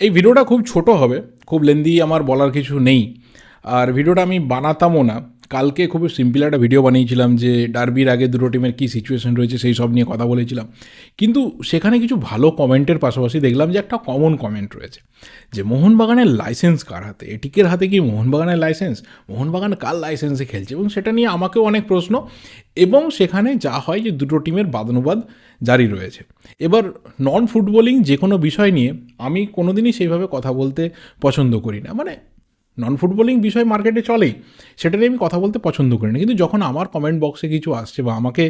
এই ভিডিওটা খুব ছোট হবে, খুব লেন্দি আমার বলার কিছু নেই। আর ভিডিওটা আমি বানাতামও না। কালকে খুব সিম্পল একটা ভিডিও বানিয়েছিলাম যে ডার্বির আগে দুটো টিমের কী সিচুয়েশন রয়েছে সেই সব নিয়ে কথা বলেছিলাম। কিন্তু সেখানে কিছু ভালো কমেন্টের পাশাপাশি দেখলাম যে একটা কমন কমেন্ট রয়েছে। যে মোহনবাগানের লাইসেন্স কার হাতে? এটিকের হাতে কি মোহনবাগানের লাইসেন্স মোহনবাগান কার লাইসেন্সে খেলছে? এবং সেটা নিয়ে আমাকেও অনেক প্রশ্ন। এবং সেখানে যা হয় যে দুটো টিমের বাদানুবাদ জারি রয়েছে। এবার নন ফুটবলিং যে কোনো বিষয় নিয়ে আমি কোনোদিনই সেইভাবে কথা বলতে পছন্দ করি না। মানে নন ফুটবলিং বিষয় মার্কেটে চলেই, সেটা নিয়ে আমি কথা বলতে পছন্দ করি না। কিন্তু যখন আমার কমেন্ট বক্সে কিছু আসছে বা আমাকে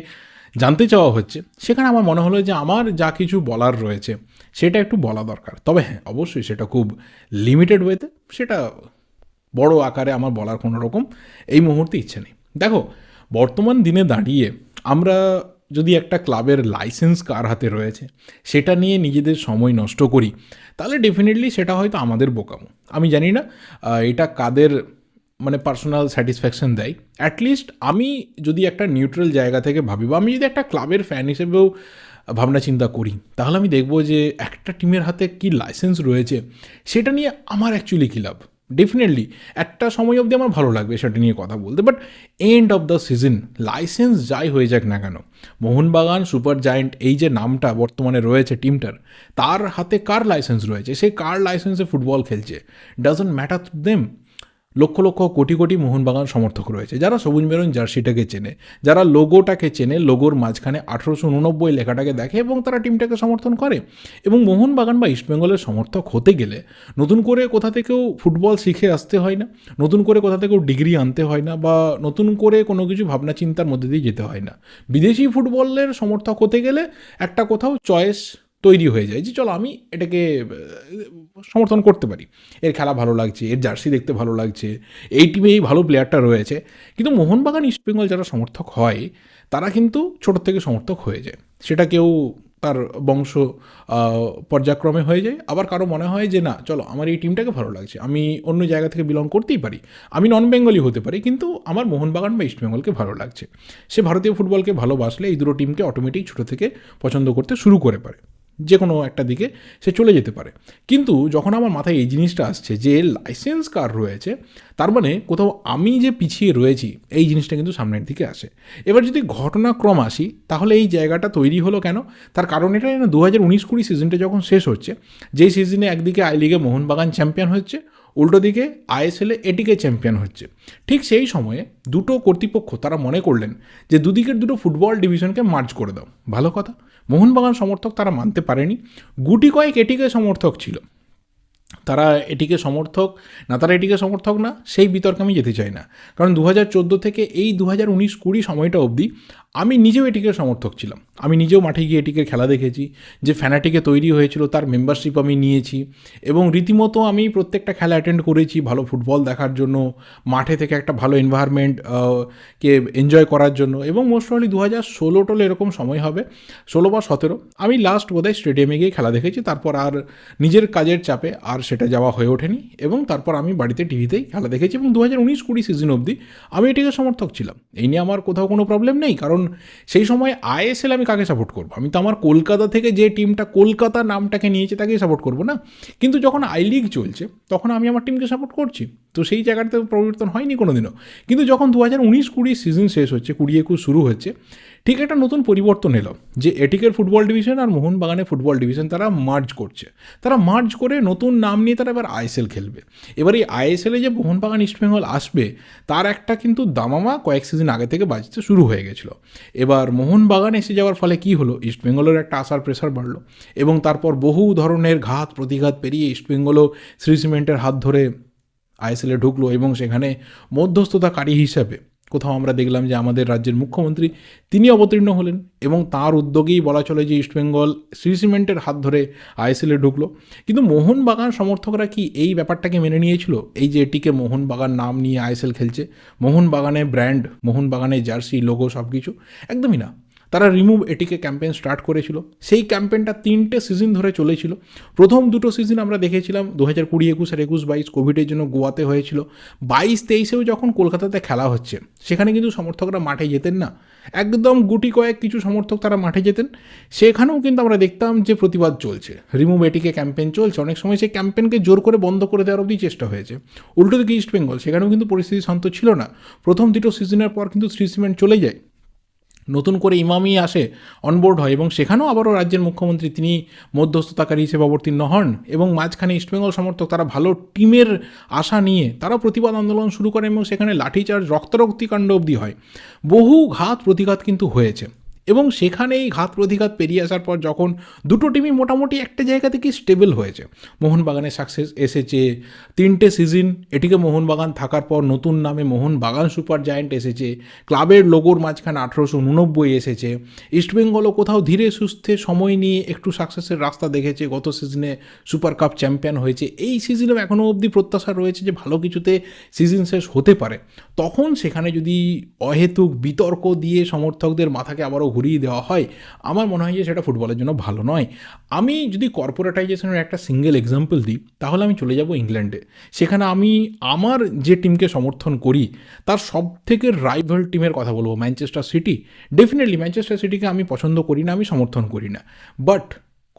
জানতে চাওয়া হচ্ছে, সেখানে আমার মনে হলো যে আমার যা কিছু বলার রয়েছে, সেটা একটু বলা দরকার। তবে হ্যাঁ অবশ্যই সেটা খুব লিমিটেড ওয়েতে সেটা বড় আকারে আমার বলার কোনো রকম এই মুহূর্তে ইচ্ছে নেই। দেখো, বর্তমান দিনে দাঁড়িয়ে আমরা যদি একটা ক্লাবের লাইসেন্স কার হাতে রয়েছে, সেটা নিয়ে নিজেদের সময় নষ্ট করি, তাহলে ডেফিনেটলি সেটা হয়তো আমাদের বোকামো। আমি জানি না এটা কাদের মানে পার্সোনাল স্যাটিসফ্যাকশন দেয়। অ্যাটলিস্ট আমি যদি একটা নিউট্রাল জায়গা থেকে ভাবি, বা আমি যদি একটা ক্লাবের ফ্যান হিসেবেও ভাবনা চিন্তা করি, তাহলে আমি দেখব যে একটা টিমের হাতে কি লাইসেন্স রয়েছে, সেটা নিয়ে আমার অ্যাকচুয়ালি কী লাভ? ডেফিনেটলি একটা সময় অবধি আমার ভালো লাগবে সেটা নিয়ে কথা বলতে but end of the season license যাই হয়ে যাক না কেন, মোহনবাগান সুপার জায়েন্ট এই যে নামটা বর্তমানে রয়েছে টিমটার, তার হাতে কার লাইসেন্স রয়েছে? সে কার লাইসেন্সে ফুটবল খেলছে? ডাজন্ট ম্যাটার টু দেম লক্ষ লক্ষ কোটি কোটি মোহনবাগান সমর্থক রয়েছে। যারা সবুজ মেরুন জার্সিটাকে চেনে, যারা লোগোটাকে চেনে, লোগোর মাঝখানে আঠেরোশো উননব্বই লেখাটাকে দেখে এবং তারা টিমটাকে সমর্থন করে। এবং মোহনবাগান বা ইস্টবেঙ্গলের সমর্থক হতে গেলে নতুন করে কোথা থেকেও ফুটবল শিখে আসতে হয় না, নতুন করে কোথা থেকেও ডিগ্রি আনতে হয় না বা নতুন করে কোনো কিছু ভাবনা চিন্তার মধ্যে দিয়ে যেতে হয় না। বিদেশি ফুটবলের সমর্থক হতে গেলে একটা কোথাও চয়েস তৈরি হয়ে যায় যে চলো আমি এটাকে সমর্থন করতে পারি। এর খেলা ভালো লাগছে, এর জার্সি দেখতে ভালো লাগছে, এই টিমে এই ভালো প্লেয়ারটা রয়েছে। কিন্তু মোহনবাগান ইস্টবেঙ্গল যারা সমর্থক হয়, তারা কিন্তু ছোট থেকে সমর্থক হয়ে যায়। সেটা কেউ তার বংশ পর্যায়ক্রমে হয়ে যায়। আবার কারও মনে হয় যে না, চলো আমার এই টিমটাকে ভালো লাগছে। আমি অন্য জায়গা থেকে বিলং করতেই পারি। আমি নন বেঙ্গলি হতে পারি, কিন্তু আমার মোহনবাগান বা ইস্টবেঙ্গলকে ভালো লাগছে। সে ভারতীয় ফুটবলকে ভালোবাসলে এই দুটো টিমকে অটোমেটিক ছোটো থেকে পছন্দ করতে শুরু করে পারে। যে কোনো একটা দিকে সে চলে যেতে পারে। কিন্তু যখন আমার মাথায় এই জিনিসটা আসছে যে লাইসেন্স কার রয়েছে, তার মানে কোথাও আমি যে পিছিয়ে রয়েছি, এই জিনিসটা কিন্তু সামনের দিকে আসে। এবার যদি ঘটনাক্রম আসি, তাহলে এই জায়গাটা তৈরি হলো কেন? তার কারণ এটা না দু হাজার উনিশ কুড়ি সিজনটা যখন শেষ হচ্ছে, যেই সিজনে একদিকে আই লিগে মোহনবাগান চ্যাম্পিয়ন হচ্ছে উল্টো দিকে আইএসএলে এটিকে চ্যাম্পিয়ন হচ্ছে। ঠিক সেই সময়ে দুটো কর্তৃপক্ষ তারা মনে করলেন যে দুদিকের দুটো ফুটবল ডিভিশনকে মার্জ করে দাও। ভালো কথা। মোহনবাগান সমর্থক তারা মানতে পারেনি। গুটি কয়েক এটিকে সমর্থক ছিল। তারা এটিকে সমর্থক না, তারা এটিকে সমর্থক না, সেই বিতর্কে আমি যেতে চাই না। কারণ দু হাজার চোদ্দ থেকে এই দু হাজার উনিশ কুড়ি সময়টা অবধি আমি নিজেও এটিকে সমর্থক ছিলাম। আমি নিজেও মাঠে গিয়ে এটিকে খেলা দেখেছি। যে ফ্যানাটিকে তৈরি হয়েছিল, তার মেম্বারশিপ আমি নিয়েছি এবং রীতিমতো আমি প্রত্যেকটা খেলা অ্যাটেন্ড করেছি ভালো ফুটবল দেখার জন্য, মাঠে থেকে একটা ভালো এনভায়রনমেন্ট কে এনজয় করার জন্য এবং মোস্ট প্রবলি দু হাজার ষোলো টোলো এরকম সময় হবে, ষোলো বা সতেরো, আমি লাস্ট বোধহয় স্টেডিয়ামে গিয়ে খেলা দেখেছি। তারপর আর নিজের কাজের চাপে আর সেটা যাওয়া হয়ে ওঠেনি এবং তারপর আমি বাড়িতে টিভিতেই খেলা দেখেছি এবং দু হাজার উনিশ কুড়ি সিজন অবধি আমি এটিকে সমর্থক ছিলাম। এই নিয়ে আমার কোথাও কোনো প্রবলেম নেই, কারণ সেই সময় আইএসএল আমি কাকে সাপোর্ট করব? আমি তো আমার কলকাতা থেকে যে টিমটা কলকাতা নামটাকে নিয়েছে তাকেই সাপোর্ট করব না? কিন্তু যখন আই লিগ চলছে, তখন আমি আমার টিমকে সাপোর্ট করছি। তো সেই জায়গাটাতে পরিবর্তন হয়নি কোনো দিনও কিন্তু যখন দু হাজার উনিশ কুড়ি সিজন শেষ হচ্ছে, কুড়ি একুশ শুরু হচ্ছে, ঠিক একটা নতুন পরিবর্তন এলো যে এটিকের ফুটবল ডিভিশন আর মোহনবাগানের ফুটবল ডিভিশন তারা মার্জ করছে। তারা মার্জ করে নতুন নাম নিয়ে তারা এবার আইএসএল খেলবে। এবার এই আইএসএলে যে মোহনবাগান, ইস্টবেঙ্গল আসবে, তার একটা কিন্তু দামামা কয়েক সিজন আগে থেকে বাজতে শুরু হয়ে গেছিল। এবার মোহনবাগান এসে যাওয়ার ফলে কি হলো? ইস্টবেঙ্গলের একটা আসার প্রেসার বাড়লো এবং তারপর বহু ধরনের ঘাত প্রতিঘাত পেরিয়ে ইস্টবেঙ্গলও শ্রী সিমেন্টের হাত ধরে আইএসএলে ঢুকলো এবং সেখানে মধ্যস্থতাকারী হিসাবে কোথাও আমরা দেখলাম যে আমাদের রাজ্যের মুখ্যমন্ত্রী তিনি অবতীর্ণ হলেন এবং তার উদ্যোগেই বলা চলে যে ইস্টবেঙ্গল শ্রী সিমেন্টের হাত ধরে আইএসএলে ঢুকলো। কিন্তু মোহনবাগান সমর্থকরা কি এই ব্যাপারটাকে মেনে নিয়েছিল? এই যে এটিকে মোহনবাগান নাম নিয়ে আইএসএল খেলছে, মোহনবাগানের ব্র্যান্ড মোহনবাগানে জার্সি লোগো সব কিছু একদমই না। তারা রিমুভ এটিকে ক্যাম্পেন স্টার্ট করেছিল। সেই ক্যাম্পেনটা তিনটে সিজন ধরে চলেছিল। প্রথম দুটো সিজন আমরা দেখেছিলাম দু হাজার কুড়ি, একুশ আর একুশ বাইশ কোভিডের জন্য গোয়াতে হয়েছিল। বাইশ, তেইশেও যখন কলকাতাতে খেলা হচ্ছে, সেখানে কিন্তু সমর্থকরা মাঠে যেতেন না। একদম গুটি কয়েক কিছু সমর্থক তারা মাঠে যেতেন। সেখানেও কিন্তু আমরা দেখতাম যে প্রতিবাদ চলছে। রিমুভ এটিকে ক্যাম্পেন চলছে। অনেক সময় সেই ক্যাম্পেনকে জোর করে বন্ধ করে দেওয়ার অবধি চেষ্টা হয়েছে। উল্টো দিকে ইস্ট বেঙ্গল সেখানেও কিন্তু পরিস্থিতি শান্ত ছিল না। প্রথম দুটো সিজনের পর কিন্তু শ্রী সিমেন্ট চলে যায়। নতুন করে ইমামি আসে অনবোর্ড হয় এবং সেখানেও আবারও রাজ্যের মুখ্যমন্ত্রী তিনি মধ্যস্থতাকারী হিসেবে অবতীর্ণ হন এবং মাঝখানে ইস্টবেঙ্গল সমর্থক তারা ভালো টিমের আশা নিয়ে তারা প্রতিবাদ আন্দোলন শুরু করে এবং সেখানে লাঠিচার্জ রক্তরক্তিকাণ্ড অবধি হয়। বহু ঘাত প্রতিঘাত কিন্তু হয়েছে। এবং সেখানে এই ঘাত প্রতিঘাত পেরিয়ে আসার পর যখন দুটো টিমই মোটামুটি একটা জায়গা থেকে স্টেবল হয়েছে। মোহনবাগানের সাকসেস এসেছে তিনটে সিজন এটিকে মোহনবাগান থাকার পর নতুন নামে মোহনবাগান সুপার জায়েন্ট এসেছে। ক্লাবের লোগোর মাঝখানে আঠেরোশো উননব্বই এসেছে। ইস্টবেঙ্গলও কোথাও ধীরে সুস্থে সময় নিয়ে একটু সাকসেসের রাস্তা দেখেছে। গত সিজনে সুপার কাপ চ্যাম্পিয়ন হয়েছে। এই সিজনেও এখনও অবধি প্রত্যাশা রয়েছে যে ভালো কিছুতে সিজন শেষ হতে পারে। তখন সেখানে যদি অহেতুক বিতর্ক দিয়ে সমর্থকদের মাথাকে আবারও ঘুরিয়ে দেওয়া হয়, আমার মনে হয় যে সেটা ফুটবলের জন্য ভালো নয়। আমি যদি কর্পোরেটাইজেশনের একটা সিঙ্গেল এক্সাম্পল দিই, তাহলে আমি চলে যাব ইংল্যান্ডে। সেখানে আমি আমার যে টিমকে সমর্থন করি, তার সব থেকে রাইভাল টিমের কথা বলব ম্যানচেস্টার সিটি ডেফিনেটলি ম্যানচেস্টার সিটিকে আমি পছন্দ করি না, আমি সমর্থন করি না। বাট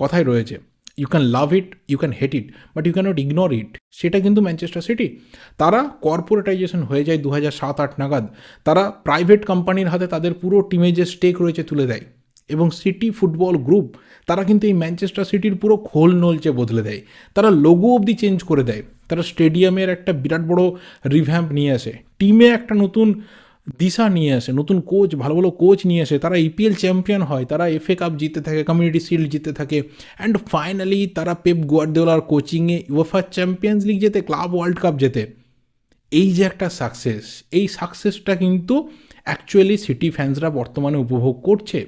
কথায় রয়েছে you can love it you can hate it but you cannot ignore it সেটা কিন্তু ম্যানচেস্টার সিটি তারা কর্পোরেটাইজেশন হয়ে যায় দু হাজার সাত, আট নাগাদ। তারা প্রাইভেট কোম্পানির হাতে তাদের পুরো টিমে যে স্টেক রয়েছে তুলে দেয়। এবং সিটি ফুটবল গ্রুপ তারা কিন্তু এই ম্যানচেস্টার সিটির পুরো খোল নলচে বদলে দেয়। তারা লোগো অবধি চেঞ্জ করে দেয়। তারা স্টেডিয়ামের একটা বিরাট বড় রিভ্যাম্প নিয়ে আসে। টিমে একটা নতুন দিশা নিয়ে আসে, নতুন কোচ ভালো ভালো কোচ নিয়ে আসে, তারা ইপিএল চ্যাম্পিয়ন হয়, তারা এফএ কাপ জিতে থাকে কমিউনিটি শিল্ড জিতে থাকে অ্যান্ড ফাইনালি তারা পেপ গোয়ার্দিওলার কোচিংয়ে ইউএফা চ্যাম্পিয়ন্স লিগ যেতে ক্লাব ওয়ার্ল্ড কাপ যেতে এই যে একটা সাকসেস এই সাকসেসটা কিন্তু অ্যাকচুয়ালি সিটি ফ্যান্সরা বর্তমানে উপভোগ করছে।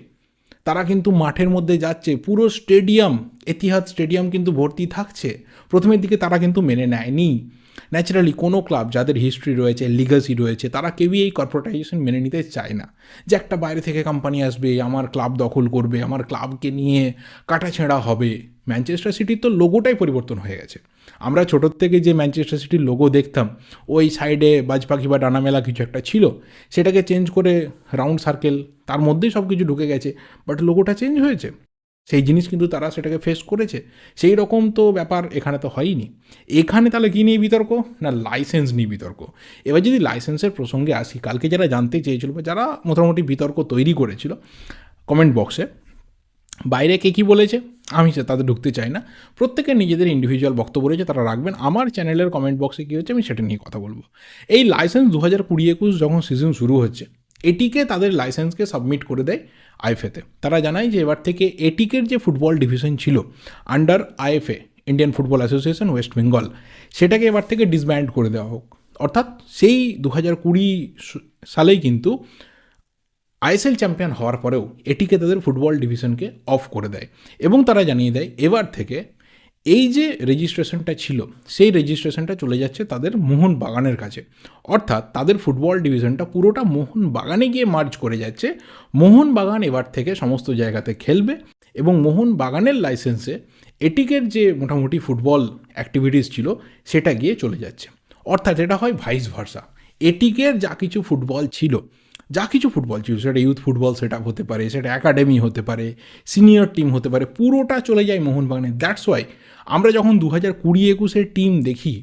তারা কিন্তু মাঠের মধ্যে যাচ্ছে, পুরো স্টেডিয়াম এতিহাদ স্টেডিয়াম কিন্তু ভর্তি থাকছে। প্রথমের দিকে তারা কিন্তু মেনে নেয়নি। ন্যাচারালি কোনো ক্লাব যাদের হিস্ট্রি রয়েছে লিগাসি রয়েছে, তারা কেউই এই কর্পোরেটাইজেশন মেনে নিতে চায় না। যে একটা বাইরে থেকে কোম্পানি আসবে, আমার ক্লাব দখল করবে, আমার ক্লাবকে নিয়ে কাটাছেঁড়া হবে। ম্যানচেস্টার সিটির তো লোগোটাই পরিবর্তন হয়ে গেছে। আমরা ছোটোর থেকে যে ম্যানচেস্টার সিটির লোগো দেখতাম, ওই সাইডে বাজপাখি বা ডানামেলা কিছু একটা ছিল। সেটাকে চেঞ্জ করে রাউন্ড সার্কেল তার মধ্যেই সব কিছু ঢুকে গেছে। বাট লোগোটা চেঞ্জ হয়েছে। সেই জিনিস কিন্তু তারা সেটাকে ফেস করেছে। সেই রকম তো ব্যাপার এখানে তো হয়নি এখানে তাহলে কী নিয়ে বিতর্ক? না লাইসেন্স নিয়ে বিতর্ক। এবার যদি লাইসেন্সের প্রসঙ্গে আসি, কালকে যারা জানতে চেয়েছিল বা যারা মোটামুটি বিতর্ক তৈরি করেছিল কমেন্ট বক্সে বাইরে কে কী বলেছে? আমি সে তাদের ঢুকতে চাই না। প্রত্যেকের নিজেদের ইন্ডিভিজুয়াল বক্তব্য রয়েছে, তারা রাখবেন। আমার চ্যানেলের কমেন্ট বক্সে কী হচ্ছে আমি সেটা নিয়ে কথা বলব। এই লাইসেন্স দু হাজার কুড়ি একুশ যখন সিজন শুরু হচ্ছে এটিকে তাদের লাইসেন্সকে সাবমিট করে দেয় আইএফএতে তারা জানায় যে এবার থেকে এটিকের যে ফুটবল ডিভিশন ছিল under IFA Indian football association West Bengal সেটাকে এবার থেকে ডিসব্যান্ড করে দেওয়া হোক। অর্থাৎ সেই দু হাজার কুড়ি সালেই কিন্তু আইএসএল চ্যাম্পিয়ন হওয়ার পরেও এটিকে তাদের ফুটবল ডিভিশনকে অফ করে দেয় এবং তারা জানিয়ে দেয়, এবার থেকে এই যে রেজিস্ট্রেশনটা ছিল, সেই রেজিস্ট্রেশনটা চলে যাচ্ছে তাদের মোহন বাগানের কাছে। অর্থাৎ তাদের ফুটবল ডিভিশনটা পুরোটা মোহন বাগানে গিয়ে মার্চ করে যাচ্ছে। মোহন বাগান এবার থেকে সমস্ত জায়গাতে খেলবে এবং মোহন বাগানের লাইসেন্সে এটিকের যে মোটামুটি ফুটবল অ্যাক্টিভিটিস ছিল, সেটা গিয়ে চলে যাচ্ছে। অর্থাৎ এটা হয় ভাইস ভার্সা। এটিকের যা কিছু ফুটবল ছিল যা কিছু ফুটবল ছিল, সেটা ইউথ ফুটবল সেট হতে পারে, সেটা একাডেমি হতে পারে সিনিয়র টিম হতে পারে, পুরোটা চলে যায় মোহনবাগানে। দ্যাটস ওয়াই আমরা যখন দু হাজার কুড়ি একুশের টিম দেখি,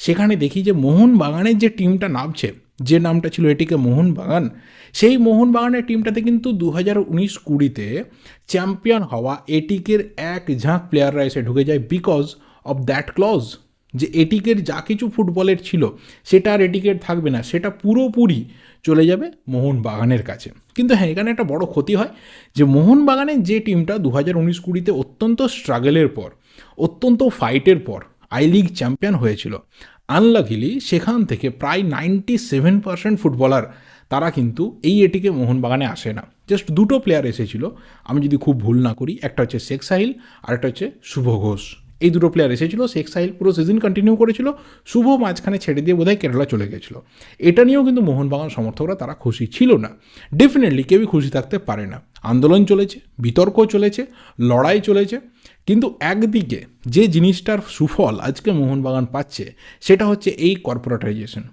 সেখানে দেখি যে মোহনবাগানের যে টিমটা নামছে, যে নামটা ছিল এটিকে মোহনবাগান, সেই মোহনবাগানের টিমটাতে কিন্তু দু হাজার উনিশ কুড়িতে চ্যাম্পিয়ন হওয়া এটিকের এক ঝাঁক প্লেয়াররা এসে ঢুকে যায় বিকজ অফ দ্যাট ক্লজ যে এটিকের যা কিছু ফুটবলের ছিল, সেটা আর এটিকের থাকবে না, সেটা পুরোপুরি চলে যাবে মোহনবাগানের কাছে। কিন্তু হ্যাঁ এখানে একটা বড় ক্ষতি হয় যে মোহনবাগানের যে টিমটা দু হাজার উনিশ কুড়িতে অত্যন্ত স্ট্রাগলের পর, অত্যন্ত ফাইটের পর আই লিগ চ্যাম্পিয়ন হয়েছিল আনলাকিলি সেখান থেকে প্রায় নাইনটি সেভেন পার্সেন্ট ফুটবলার, তারা কিন্তু এই এটিকে মোহনবাগানে আসে না। জাস্ট দুটো প্লেয়ার এসেছিল, আমি যদি খুব ভুল না করি, একটা হচ্ছে শেখ সাহিল আর একটা হচ্ছে শুভ ঘোষ। এই দুটো প্লেয়ার এসেছিল শেখ সাহিল পুরো সিজন কন্টিনিউ করেছিল, শুভ মাঝখানে ছেড়ে দিয়ে বোধহয় কেরালা চলে গেছিল। এটা নিয়েও কিন্তু মোহনবাগান সমর্থকরা তারা খুশি ছিল না। ডেফিনেটলি কেউই খুশি থাকতে পারে না। আন্দোলন চলেছে, বিতর্ক চলেছে, লড়াই চলেছে, কিন্তু একদিকে যে জিনিসটার সুফল আজকে মোহনবাগান পাচ্ছে, সেটা হচ্ছে এই কর্পোরেটাইজেশন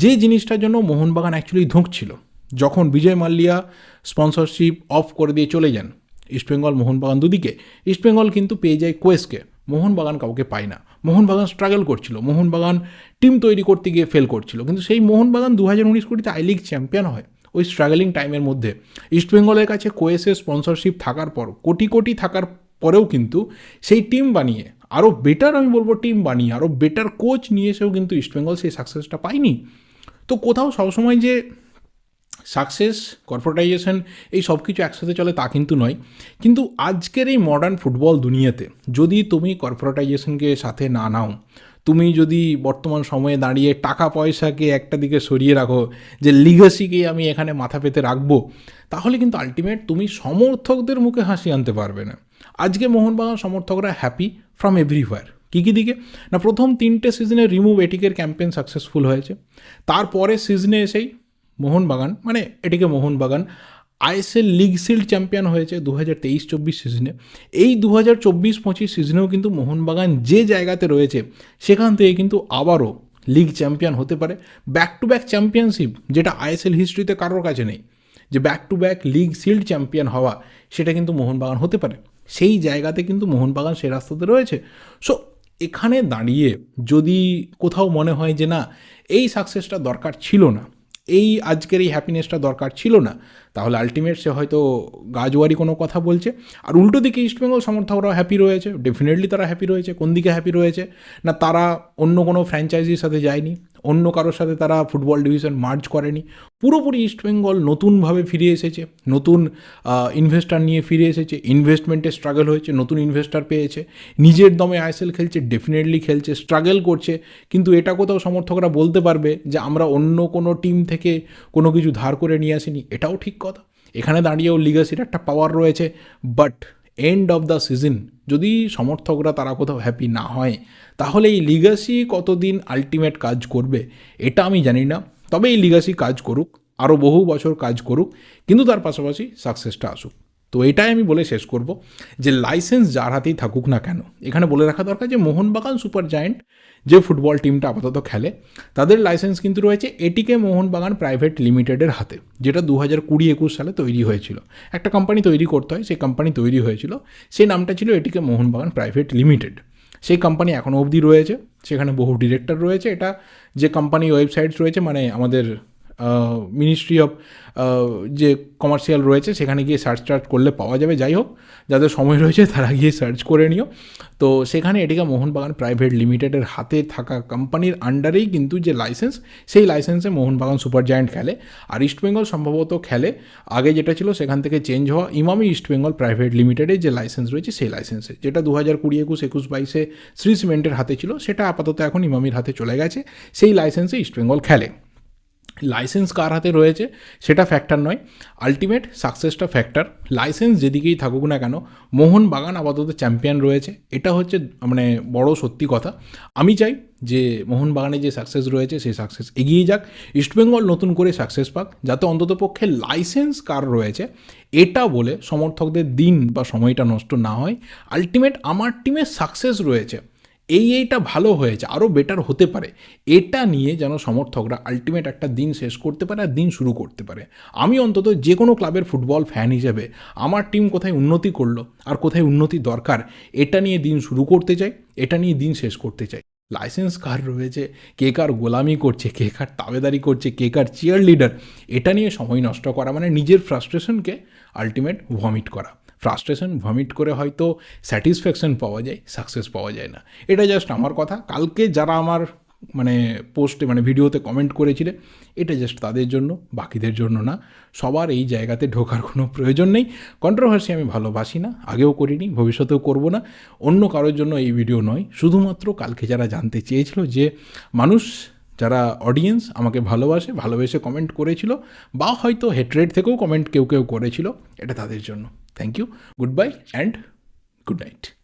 যে জিনিসটার জন্য মোহনবাগান অ্যাকচুয়ালি ধুঁকছিল, যখন বিজয় মাল্লিয়া স্পন্সরশিপ অফ করে দিয়ে চলে যান ইস্টবেঙ্গল মোহনবাগান দুদিকে, ইস্টবেঙ্গল কিন্তু পেয়ে যায় কোয়েসকে মোহনবাগান কাউকে পায় না। মোহনবাগান স্ট্রাগল করছিল। মোহনবাগান টিম তৈরি করতে গিয়ে ফেল করছিল। কিন্তু সেই মোহনবাগান দু হাজার উনিশ কুড়িতে আই লিগ চ্যাম্পিয়ন হয়। ওই স্ট্রাগলিং টাইমের মধ্যে। ইস্টবেঙ্গলের কাছে কোয়েসের স্পন্সরশিপ থাকার পর, কোটি কোটি থাকার পরেও কিন্তু সেই টিম বানিয়ে আরও বেটার আমি বলব টিম বানিয়ে আরও বেটার কোচ নিয়ে এসেও কিন্তু ইস্টবেঙ্গল সেই সাকসেসটা পায়নি। তো কোথাও সবসময় যে সাকসেস কর্পোরেটাইজেশন এই সব কিছু একসাথে চলে তা কিন্তু নয়। কিন্তু আজকের এই মডার্ন ফুটবল দুনিয়াতে যদি তুমি কর্পোরেটাইজেশনকে সাথে না নাও, তুমি যদি বর্তমান সময়ে দাঁড়িয়ে টাকা পয়সাকে একটা দিকে সরিয়ে রাখো, যে লিগাসিকে আমি এখানে মাথা পেতে রাখব, তাহলে কিন্তু আলটিমেট তুমি সমর্থকদের মুখে হাসি আনতে পারবে না। আজকে মোহনবাগান সমর্থকরা হ্যাপি ফ্রম এভরিওয়ার কী কী দিকে? না, প্রথম তিনটে সিজনে রিমুভ এটিকের ক্যাম্পেন সাকসেসফুল হয়েছে। তারপরে সিজনে এসেই মোহনবাগান মানে ATK Mohun Bagan, ISL league shield champion হয়েছে দু হাজার তেইশ চব্বিশ সিজনে এই দু হাজার চব্বিশ পঁচিশ সিজনেও কিন্তু মোহনবাগান যে জায়গাতে রয়েছে, সেখান থেকে কিন্তু আবারও লিগ চ্যাম্পিয়ন হতে পারে। ব্যাক টু ব্যাক চ্যাম্পিয়নশিপ যেটা আইএসএল হিস্ট্রিতে কারোর কাছে নেই। যে back to back league shield champion হওয়া, সেটা কিন্তু মোহনবাগান হতে পারে। সেই জায়গাতে কিন্তু মোহনবাগান সে রাস্তাতে রয়েছে। সো এখানে দাঁড়িয়ে যদি কোথাও মনে হয় যে না, এই সাকসেসটা দরকার ছিল না এই আজকের এই হ্যাপিনেসটা দরকার ছিল না। তাহলে আলটিমেট সে হয়তো গাজওয়ারি কোনো কথা বলছে। আর উল্টো দিকে ইস্টবেঙ্গল সমর্থকরাও হ্যাপি রয়েছে। ডেফিনেটলি তারা হ্যাপি রয়েছে। কোন দিকে হ্যাপি রয়েছে? না, তারা অন্য কোনো ফ্র্যাঞ্চাইজির সাথে যায়নি। অন্য কারোর সাথে তারা ফুটবল ডিভিশন মার্চ করেনি। পুরোপুরি ইস্টবেঙ্গল নতুনভাবে ফিরে এসেছে। নতুন ইনভেস্টার নিয়ে ফিরে এসেছে। ইনভেস্টমেন্টে স্ট্রাগল হয়েছে। নতুন ইনভেস্টার পেয়েছে। নিজের দমে আইএসএল খেলছে ডেফিনেটলি খেলছে স্ট্রাগল করছে। কিন্তু এটা কোথাও সমর্থকরা বলতে পারবে যে, আমরা অন্য কোনো টিম থেকে কোনো কিছু ধার করে নিয়ে আসিনি। এটাও ঠিক কথা। এখানে দাঁড়িয়েও লিগাসির একটা পাওয়ার রয়েছে but end of the season যদি সমর্থকরা তারা কোথাও হ্যাপি না হয়, তাহলে এই লিগাসি কতদিন আলটিমেট কাজ করবে, এটা আমি জানি না। তবে এই লিগাসি কাজ করুক আরও বহু বছর কাজ করুক, কিন্তু তার পাশাপাশি সাকসেসটা আসুক। তো এটাই আমি বলে শেষ করব যে লাইসেন্স যার হাতেই থাকুক না কেন, এখানে বলে রাখা দরকার যে মোহনবাগান সুপার জায়েন্ট যে ফুটবল টিমটা আপাতত খেলে, তাদের লাইসেন্স কিন্তু রয়েছে এটিকে মোহনবাগান প্রাইভেট লিমিটেডের হাতে, যেটা দু হাজার কুড়ি একুশ সালে তৈরি হয়েছিল। একটা কোম্পানি তৈরি করতে হয়, সেই কোম্পানি তৈরি হয়েছিল, সেই নামটা ছিল এটিকে মোহনবাগান প্রাইভেট লিমিটেড সেই কোম্পানি এখনও অবধি রয়েছে, সেখানে বহু ডিরেক্টর রয়েছে, এটা যে কোম্পানি ওয়েবসাইটস রয়েছে মানে আমাদের মিনিস্ট্রি অফ যে কমার্শিয়াল রয়েছে, সেখানে গিয়ে সার্চ টার্চ করলে পাওয়া যাবে। যাই হোক, যাদের সময় রয়েছে, তারা গিয়ে সার্চ করে নিও। তো সেখানে এটিকা মোহনবাগান প্রাইভেট লিমিটেডের হাতে থাকা কোম্পানির আন্ডারেই কিন্তু যে লাইসেন্স সেই লাইসেন্সে মোহনবাগান সুপার জায়ান্ট খেলে। আর ইস্টবেঙ্গল সম্ভবত খেলে। আগে যেটা ছিল, সেখান থেকে চেঞ্জ হওয়া ইমামি ইস্টবেঙ্গল প্রাইভেট লিমিটেডের যে লাইসেন্স রয়েছে, সেই লাইসেন্সে যেটা দু হাজার কুড়ি, একুশ একুশ, বাইশে শ্রী সিমেন্টের হাতে ছিল, সেটা আপাতত এখন ইমামির হাতে চলে গেছে। সেই লাইসেন্সে ইস্টবেঙ্গল খেলে। লাইসেন্স কার হাতে রয়েছে সেটা ফ্যাক্টর নয়। আলটিমেট সাকসেসটা ফ্যাক্টর লাইসেন্স যেদিকেই থাকুক না কেন, মোহন বাগান আপাতত চ্যাম্পিয়ন রয়েছে। এটা হচ্ছে মানে বড় সত্যি কথা। আমি চাই যে মোহনবাগানে যে সাকসেস রয়েছে, সেই সাকসেস এগিয়ে যাক। ইস্টবেঙ্গল নতুন করে সাকসেস পাক, যাতে অন্ততপক্ষে লাইসেন্স কার রয়েছে, এটা বলে সমর্থকদের দিন বা সময়টা নষ্ট না হয়। আলটিমেট আমার টিমে সাকসেস রয়েছে। এই এইটা ভালো হয়েছে আরও বেটার হতে পারে। এটা নিয়ে যেন সমর্থকরা আলটিমেট একটা দিন শেষ করতে পারে আর দিন শুরু করতে পারে। আমি অন্তত যে কোনো ক্লাবের ফুটবল ফ্যান হিসেবে আমার টিম কোথায় উন্নতি করল আর কোথায় উন্নতি দরকার, এটা নিয়ে দিন শুরু করতে চাই, এটা নিয়ে দিন শেষ করতে চাই। লাইসেন্স কার রয়েছে? কে কার গোলামি করছে? কে কার তাবেদারি করছে? কে কার চেয়ার লিডার এটা নিয়ে সময় নষ্ট করা মানে নিজের ফ্রাস্ট্রেশনকে আলটিমেট ভমিট করা। ফ্রাস্ট্রেশন ভমিট করে হয়তো স্যাটিসফ্যাকশন পাওয়া যায় সাকসেস পাওয়া যায় না। এটা জাস্ট আমার কথা। কালকে যারা আমার মানে পোস্টে মানে ভিডিওতে কমেন্ট করেছিলে, এটা জাস্ট তাদের জন্য, বাকিদের জন্য না। সবার এই জায়গাতে ঢোকার কোনো প্রয়োজন নেই। কন্ট্রোভার্সি আমি ভালোবাসি না, আগেও করিনি, ভবিষ্যতেও করব না। অন্য কারোর জন্য এই ভিডিও নয়। শুধুমাত্র কালকে যারা জানতে চেয়েছিল যে মানুষ যারা অডিয়েন্স আমাকে ভালোবাসে, ভালোবেসে কমেন্ট করেছিল বা হয়তো হেট্রেড থেকেও কমেন্ট কেউ কেউ করেছিল, এটা তাদের জন্য। Thank you good bye and good night